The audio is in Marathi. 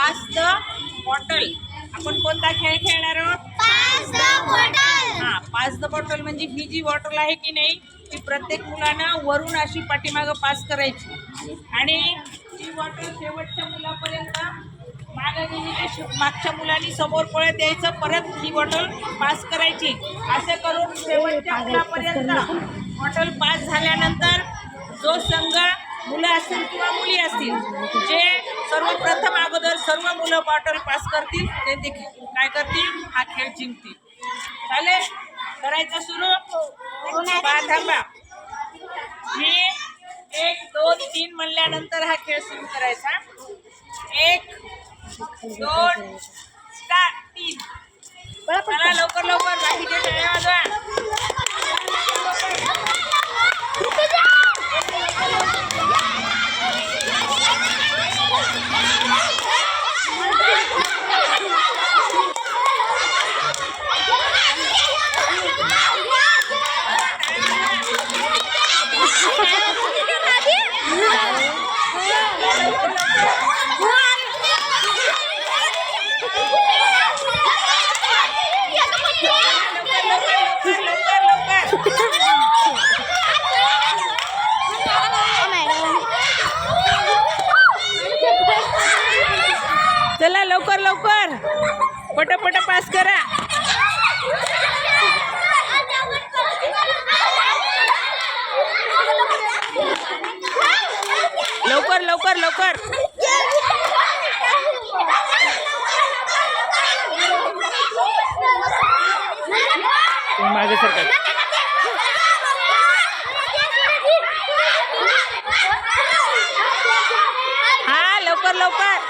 Pass the bottle. आपण कोणता खेळ खेळणार आहोत? पाच द बॉटल. हा पाच द बॉटल म्हणजे ही जी बॉटल आहे की नाही ती प्रत्येक मुलानं वरून अशी पाठीमागं पास करायची. आणि ती बॉटल शेवटच्या मुलापर्यंत मागं गेली की शे- मागच्या मुलांनी समोर पळत यायचं परत ही बॉटल पास करायची. असे करून शेवटच्या मुलापर्यंत बॉटल पास झाल्यानंतर जो संघ मुलं असतील किंवा मुली असतील जे सर्वप्रथम अगोदर सर्व मुलं बॉटल पास करतील ते देखील. काय करतील? हा खेळ जिंकतील. चालेल? करायचं सुरू? थांबा. मी एक दोन तीन म्हणल्यानंतर हा खेळ सुरू करायचा. एक दोन चार तीन. मला लवकर लवकर. बाकीचे पटापट पास करा. लवकर लवकर लवकर. मागे सरका हा लवकर लवकर.